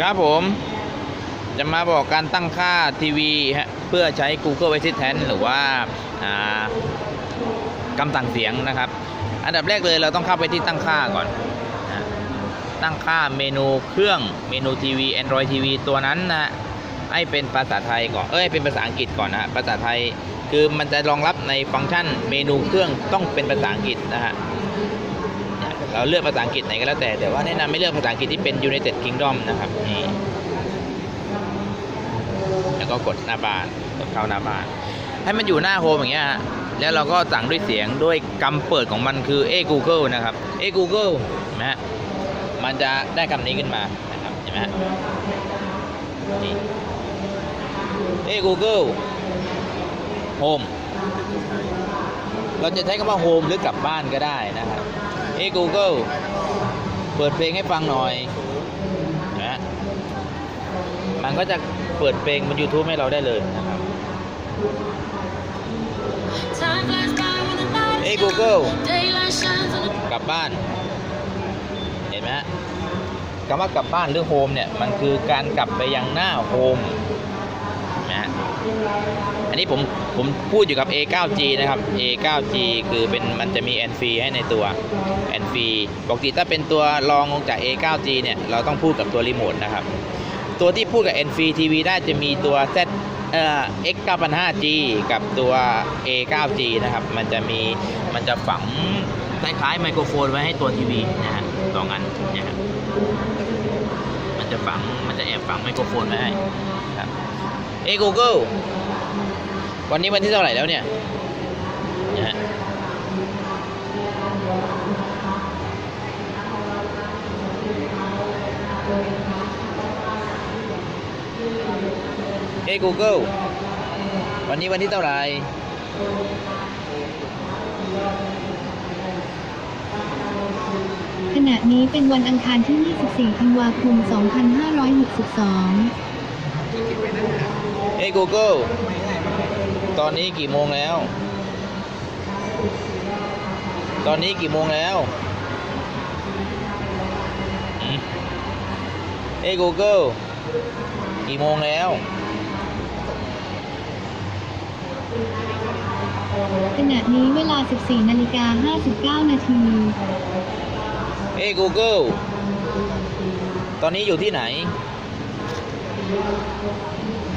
ครับผม จะมาบอกการตั้งค่าทีวีฮะเพื่อใช้ Google Assistant หรือว่าอ่ากำสั่งเสียงนะครับ อันดับแรกเลยเราต้องเข้าไปที่ตั้งค่าก่อน ตั้งค่าเมนูเครื่องเมนูทีวี Android TV ตัวนั้นนะให้เป็นภาษาไทยก่อน เอ้ย เป็นภาษาอังกฤษก่อนนะฮะภาษาไทย คือมันจะรองรับในฟังก์ชันเมนูเครื่องต้องเป็นภาษาอังกฤษนะฮะ เราเลือกภาษาอังกฤษไหนก็แล้วแต่ แต่ว่าแนะนำไม่เลือกภาษาอังกฤษที่เป็น United Kingdom นะครับนี่แล้วก็กดหน้าบ้านกดเข้าหน้าบ้าน ให้มันอยู่หน้าโฮมอย่างเงี้ยฮะแล้วเราก็สั่งด้วยเสียงด้วยกำเปิดของมันคือเอ้ Google นะครับเอ้ Google เห็นไหมฮะมันจะได้คำนี้ขึ้นมานะครับเห็นไหมฮะนี่เอ้ Google Home เราจะใช้คำว่า Home หรือกลับบ้านก็ได้นะครับ เอ้ Google เปิดเพลงให้ฟังหน่อยนะฮะมันก็จะเปิดเพลงบน YouTube ให้เราได้เลยนะครับ Hey Hey Google กลับบ้าน เห็นไหมคำว่ากลับบ้านหรือโฮมเนี่ย มันคือการกลับไปยังหน้าโฮม ไหมฮะอันนี้ผมผมพูดอยู่กับ A9G นะครับ A9G คือเป็นมันจะมี n f ให้ในตัว n f ปกติถ้าเป็นตัวรองลงจาก A9G เนี่ยเราต้องพูดกับตัวรีโมทนะครับ ตัวที่พูดกับ n f TV ได้จะมีตัว Z เอ่อ X95G กับตัว A9G นะครับ มันจะมี มันจะฝังคล้ายๆไมโครโฟนไว้ให้ตัวทีวีนะฮะสองอันนะฮะมันจะฝัง มันจะแอบฝังไมโครโฟนไว้ให้ครับ เอ้ Google วันนี้วันที่เท่าไหร่แล้วเนี่ยนะฮะเอ้ Google วันนี้วันที่เท่าไหร่ขณะนี้เป็นวันอังคารที่ 24 ธันวาคม 2562 Google ตอนนี้กี่โมงแล้ว ตอนนี้กี่โมงแล้วอืมเฮ้ Google กี่โมงแล้วขณะนี้เวลา 14นาฬิกา59 นาทีเฮ้ Google ตอนนี้อยู่ที่ไหน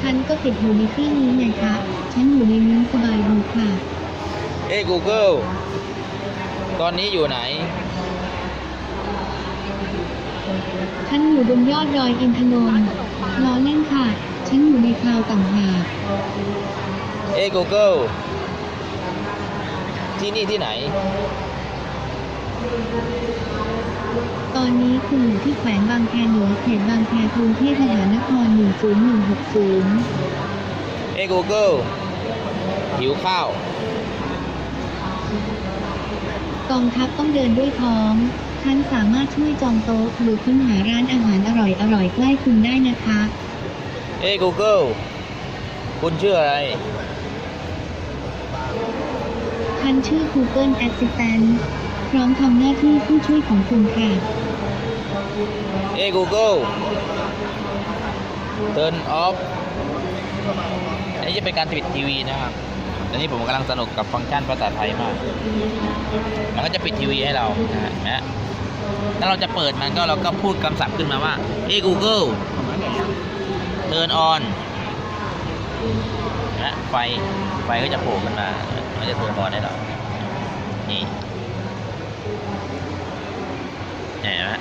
ท่านก็ติดอยู่ในเครื่องนี้ไงคะฉันอยู่ในนี้สบายดีค่ะเฮ้ Google ตอนนี้อยู่ไหน ฉันอยู่บนยอดดอยอินทนนท์ล้อเล่นค่ะ ฉันอยู่ในคลาวต่างหากเฮ้ Google ที่นี่ที่ไหนต อนนี้คุณอยู่ที่แขวงบางแคเหนือเขตบางแคกรุงเทพมหานคร 10160เฮ้ Google หิวข้าว กองทัพต้องเดินด้วยท้องท่านสามารถช่วยจองโต๊ะหรือค้นหาร้านอาหารอร่อยๆใกล้คุณได้นะคะเฮ้ Google คุณชื่ออะไร ท่านชื่อ Google Assistant พ ร้อมทำหน้าที่ผู้ช่วยของคุณค่ะเฮ้ Google turn off อันนี้จะเป็นการปิดทีวีนะครับตอนนี้ผมกำลังสนุกกับฟังก์ชันภาษาไทยมาก มันก็จะปิดทีวีให้เรานะฮะนะถ้าเราจะเปิดมันก็เราก็พูดคำศัพท์ขึ้นมาว่าเฮ้ Google turn on นะไฟ ไฟก็จะโผล่ขึ้นมามันจะ turn on ให้เรานี่ เห็นไหมฮะ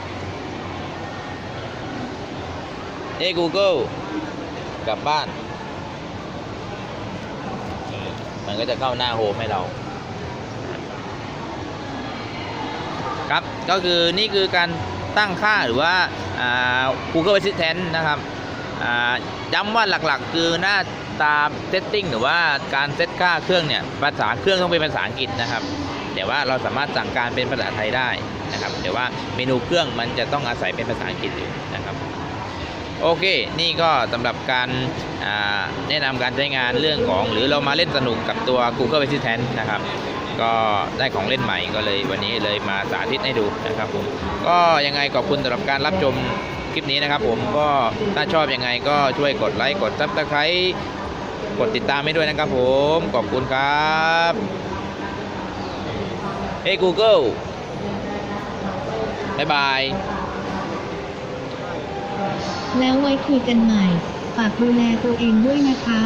เฮ้ Google กลับบ้าน มันก็จะเข้าหน้าโฮมให้เรา ครับก็คือนี่คือการตั้งค่าหรือว่าา Google Assistant นะครับย้ำว่าหลักๆ คือหน้าตาเซตติ้งหรือว่าการเซตค่าเครื่องเนี่ย ภาษาเครื่องต้องเป็นภาษาอังกฤษนะครับ แต่ว่าเราสามารถสั่งการเป็นภาษาไทยได้ นะครับแต่ว่าเมนูเครื่องมันจะต้องอาศัยเป็นภาษาอังกฤษอยู่นะครับโอเค นี่ก็สำหรับการาแนะนำการใช้งานเรื่องของ หรือเรามาเล่นสนุกกับตัว Google Assistant นะครับ ก็ได้ของเล่นใหม่ก็เลยวันนี้เลยมาสาธิตให้ดูนะครับผม ก็ยังไงขอบคุณสำหรับการรับชมคลิปนี้นะครับผมก็ถ้าชอบยังไงก็ช่วยกดไลค์กดซับสไครต์กดติดตามให้ด้วยนะครับผม ขอบคุณครับเฮ้ Google บ๊ายบาย แล้วไว้คุยกันใหม่ ฝากดูแลตัวเองด้วยนะคะ